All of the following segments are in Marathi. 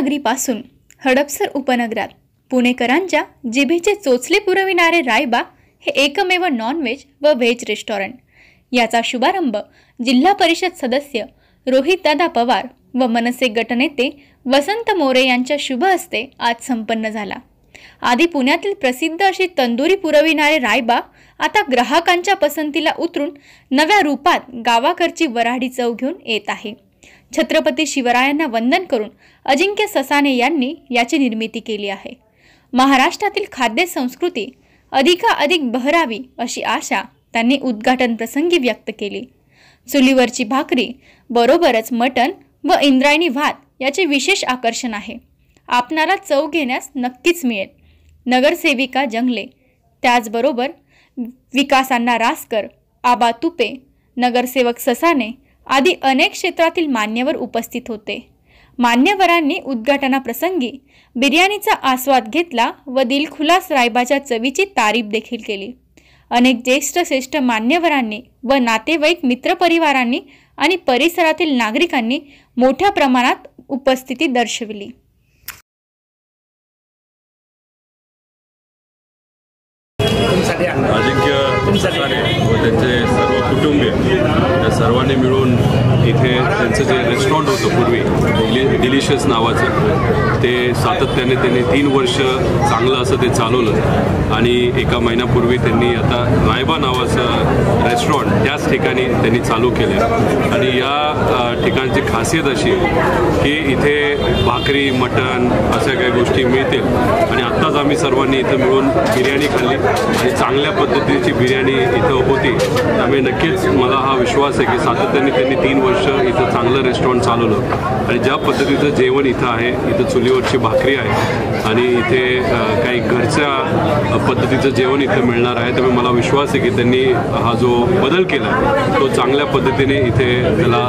नगरीपासून हडपसर उपनगरात पुणेकरांच्या जिभेचे चोचले पुरविणारे रायबा हे एकमेव नॉनव्हेज व व्हेज रेस्टॉरंट याचा शुभारंभ जिल्हा परिषद सदस्य रोहितदादा पवार व मनसे गटनेते वसंत मोरे यांच्या शुभ हस्ते आज संपन्न झाला. आधी पुण्यातील प्रसिद्ध अशी तंदुरी पुरविणारे रायबा आता ग्राहकांच्या पसंतीला उतरून नव्या रूपात गावाकडची वराडी चव घेऊन येत आहे. छत्रपती शिवरायांना वंदन करून अजिंक्य ससाने यांनी याची निर्मिती केली आहे. महाराष्ट्रातील खाद्य संस्कृती अधिकाधिक बहरावी अशी आशा त्यांनी उद्घाटन प्रसंगी व्यक्त केली. चुलीवरची भाकरी बरोबरच मटण व इंद्रायणी भात याचे विशेष आकर्षण आहे. आपणाला चव घेण्यास नक्कीच मिळेल. नगरसेविका जंगले त्याचबरोबर विकासांना रासकर आबा तुपे नगरसेवक ससाने आदी अनेक क्षेत्रातील मान्यवर उपस्थित होते. मान्यवरांनी उद्घाटनाप्रसंगी बिर्याणीचा आस्वाद घेतला व दिलखुलास रायबाच्या चवीची तारीफ देखील केली. अनेक ज्येष्ठ श्रेष्ठ मान्यवरांनी व नातेवाईक मित्रपरिवारांनी आणि परिसरातील नागरिकांनी मोठ्या प्रमाणात उपस्थिती दर्शविली. अजिंक्य त्यांचे सर्व कुटुंबीय सर्वांनी मिळून इथे त्यांचं जे रेस्टॉरंट होतं पूर्वी डिलि डिलिशियस नावाचं ते सातत्याने त्यांनी तीन वर्ष चांगलं असं ते चालवलं. आणि एका महिन्यापूर्वी त्यांनी आता रायबा नावाचं रेस्टॉरंट त्याच ठिकाणी त्यांनी चालू केलं. आणि या ठिकाणची खासियत अशी की इथे भाकरी मटण अशा काही गोष्टी मिळतील. आणि आत्ताच आम्ही सर्वांनी इथं मिळून बिर्याणी खाल्ली. आणि चांगल्या पद्धतीची बिर्याणी इथं होती. त्यामुळे नक्कीच मला हा विश्वास आहे की सातत्याने त्यांनी तीन वर्ष इथं चांगलं रेस्टॉरंट चालवलं. आणि ज्या पद्धतीचं जेवण इथं आहे इथं चुलीवरची भाकरी आहे आणि इथे काही घरच्या पद्धतीचं जेवण इथं मिळणार आहे त्यामुळे मला विश्वास आहे की त्यांनी हा जो बदल केला तो चांगल्या पद्धतीने इथे त्याला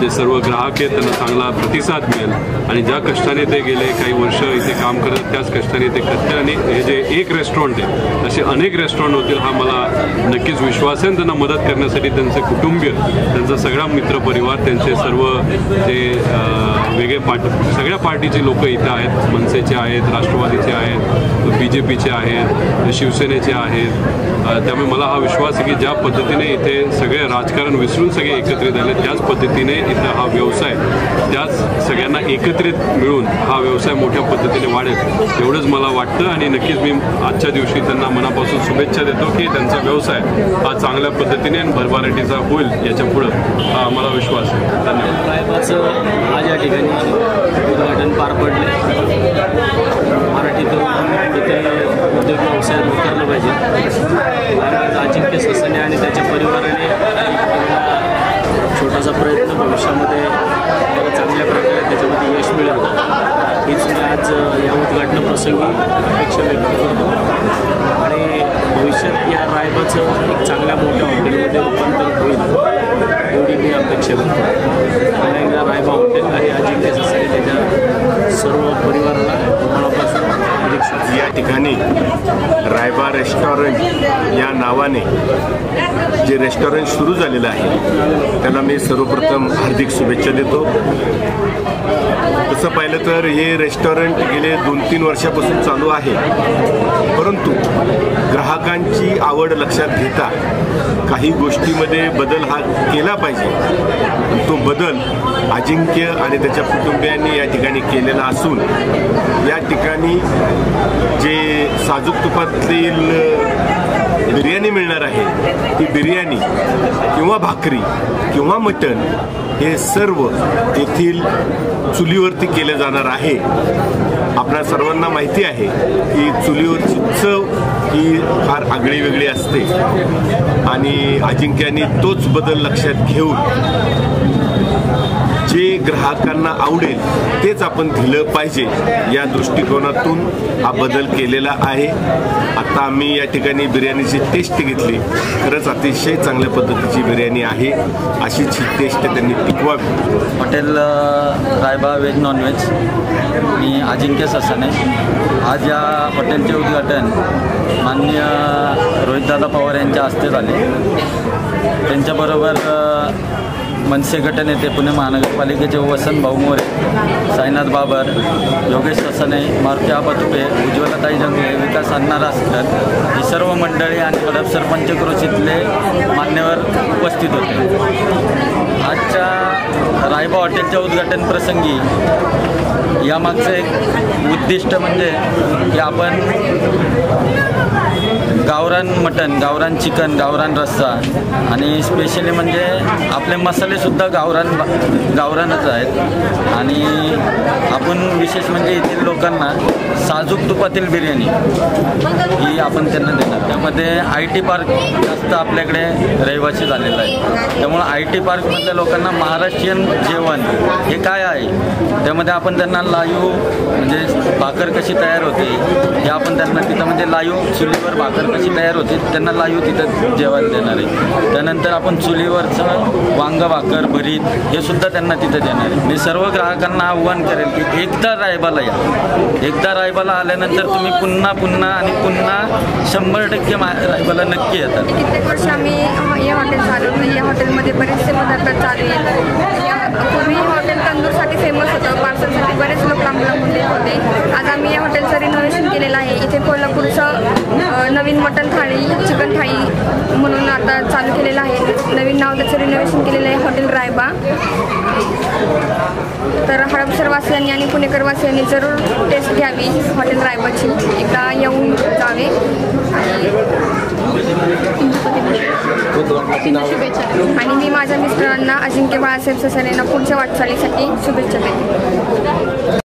जे सर्व ग्राहक आहेत त्यांना चांगला प्रतिसाद मिळेल. आणि ज्या कष्टाने ते गेले काही वर्ष इथे काम करत त्याच कष्टाने ते करते आणि हे जे एक रेस्टॉरंट आहे असे अनेक रेस्टॉरंट होतील हा मला नक्कीच विश्वास आहे. आणि त्यांना मदत करण्यासाठी त्यांचे कुटुंबीय त्यांचा सगळा मित्रपरिवार त्यांचे सर्व जे वेगळे पार्ट सगळ्या पार्टीचे लोक इथं आहेत. मनसेचे आहेत राष्ट्रवादीचे आहेत बी जे पीचे आहेत शिवसेनेचे आहेत. त्यामुळे मला हा विश्वास आहे की ज्या पद्धतीने इथे सगळे राजकारण विसरून सगळे एकत्रित आले त्याच पद्धतीने इथं हा व्यवसाय त्याच सगळ्यांना एकत्रित मिळून हा व्यवसाय मोठ्या पद्धतीने वाढेल एवढंच मला वाटतं आणि नक्कीच मी आजच्या दिवशी त्यांना मनापासून शुभेच्छा देतो की त्यांचा व्यवसाय हा चांगल्या पद्धतीने आणि भरभराटीचा होईल याच्या पुढं हा मला विश्वास आहे. धन्यवाद. आज या ठिकाणी उद्घाटन पार पडले मराठीतून इथे उद्योग व्यवसायात उतरलं पाहिजे. अजिंक्य ससने आणि त्याच्या परिवाराने केलेला छोटासा प्रयत्न भविष्यामध्ये त्याला चांगल्या प्रकारे त्याच्यामध्ये यश मिळेल हीच मी आज या उद्घाटन अपेक्षा व्यक्त करतो आणि भविष्यात या रायबाचं एक चांगल्या मोठ्या हॉटेलमध्ये रूपांतर होईल एवढी मी अपेक्षा करतो. पुन्हा एकदा रायबा हॉटेल आहे अजिंक्य असेल त्याच्या सर्व परिवाराला मनापासून या ठिकाणी रायबा रेस्टॉरंट या नावाने जे रेस्टॉरंट सुरू झालेलं आहे त्याला मी सर्वप्रथम हार्दिक शुभेच्छा देतो. तसं पाहिलं तर हे रेस्टॉरंट गेले दोन तीन वर्षापासून चालू आहे. परंतु ग्राहकांची आवड लक्षात घेता काही गोष्टीमध्ये बदल हा केला पाहिजे. तो बदल अजिंक्य आणि त्याच्या कुटुंबियांनी या ठिकाणी केलेला असून या ठिकाणी जे साजूक तुपातील बिर्याणी मिळणार आहे. ती बिर्याणी किंवा भाकरी किंवा मटण हे सर्व येथील चुलीवरती केलं जाणार आहे. आपल्या सर्वांना माहिती आहे की चुलीवरची चव ही फार आगळी वेगळी असते. आणि अजिंक्याने तोच बदल लक्षात घेऊन जे ग्राहकांना आवडेल तेच आपण दिलं पाहिजे. या दृष्टिकोनातून हा बदल केलेला आहे. आता आम्ही या ठिकाणी बिर्याणीची टेस्ट घेतली. खरंच अतिशय चांगल्या पद्धतीची बिर्याणी आहे. अशीच ही टेस्ट त्यांनी टिकवावी. Hotel Raiba veg non veg मी अजिंक्य ससाने. आज या हॉटेलचे उद्घाटन माननीय रोहितदादा पवार यांच्या हस्ते झाले. त्यांच्याबरोबर मनसे गटनेते पुणे महानगरपालिकेचे वसंत भाऊ मोरे साईनाथ बाबर योगेश ससने मारुती आबा तुपे जंगले विकास अण्णा रासकर ही सर्व मंडळी आणि हडप सरपंच कृषीतले मान्यवर उपस्थित होते. आजच्या रायबा हॉटेलच्या उद्घाटन प्रसंगी यामागचं एक उद्दिष्ट म्हणजे की आपण गावरान मटन गावरान चिकन गावरान रस्सा आणि स्पेशली म्हणजे आपले मसालेसुद्धा गावरान गावरानच आहेत. आणि आपण विशेष म्हणजे येथील लोकांना साजूक तुपातील बिर्याणी ही आपण त्यांना देणार. त्यामध्ये आय टी पार्क जास्त आपल्याकडे रहिवासी झालेला आहे. त्यामुळं आय टी पार्कमधल्या लोकांना महाराष्ट्रीयन जेवण हे काय आहे? त्यामध्ये आपण त्यांना लाईव्ह म्हणजे भाकर कशी तयार होते हे आपण त्यांना तिथं म्हणजे लाईव्ह चुलीवर भाकर कशी तयार होते त्यांना लाईव्ह तिथं जेवायला देणार आहे. त्यानंतर आपण चुलीवरचं वांग भाकर भरीत हे सुद्धा त्यांना तिथं देणार आहे. मी सर्व ग्राहकांना आव्हान करेल की एकदा रायबाला या. एकदा रायबाला आल्यानंतर तुम्ही पुन्हा पुन्हा आणि पुन्हा शंभर टक्के मा रायबाला नक्की येतात. कित्येक वर्ष आम्ही या हे हॉटेल नाही. या हॉटेलमध्ये बरेचसे पदार्थ चालू आहेत. या पूर्वी हॉटेल तंदूरसाठी फेमस होतं. पार्सलसाठी बरेच लोक लांब येत होते आज आम्ही या हॉटेलचं रिनोव्हेशन केलेलं आहे इथे कोल्हापूरचं अ, नवीन मटण थाळी चिकन थाळी म्हणून आता चालू केलेलं आहे नवीन नाव त्याचं रिनोव्हेशन केलेलं आहे हॉटेल रायबा. तर हडपसरवासियांनी आणि पुणेकरवासियांनी जरूर टेस्ट घ्यावी हॉटेल रायबाची. एकदा येऊन जावे. आणि आणि मी माझ्या मिस्टरांना अजिंक्य बाळासाहेब ससाने यांना पुढच्या वाटचालीसाठी शुभेच्छा देते.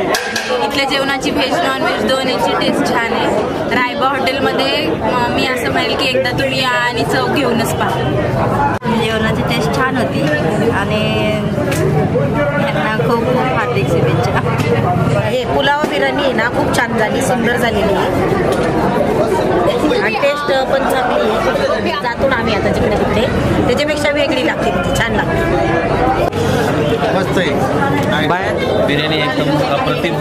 इथल्या जेवणाची व्हेज नॉन व्हेज दोन्हीची टेस्ट छान आहे. रायबा हॉटेलमध्ये मी असं म्हणेल की एकदा तुम्ही या आणि चव घेऊनच पहा. जेवणाची टेस्ट छान होती आणि यांना खूप खूप हार्दिक शुभेच्छा. हे पुलाव बिर्याणी आहे ना खूप छान झाली सुंदर झालेली आहे. आणि टेस्ट पण चांगली आहे. जातो ना आम्ही आता जिकडे तिकडे. त्याच्यापेक्षा वेगळी लागते छान लागते. मस्त आहे. बिर्याणी एकदम अप्रतिम.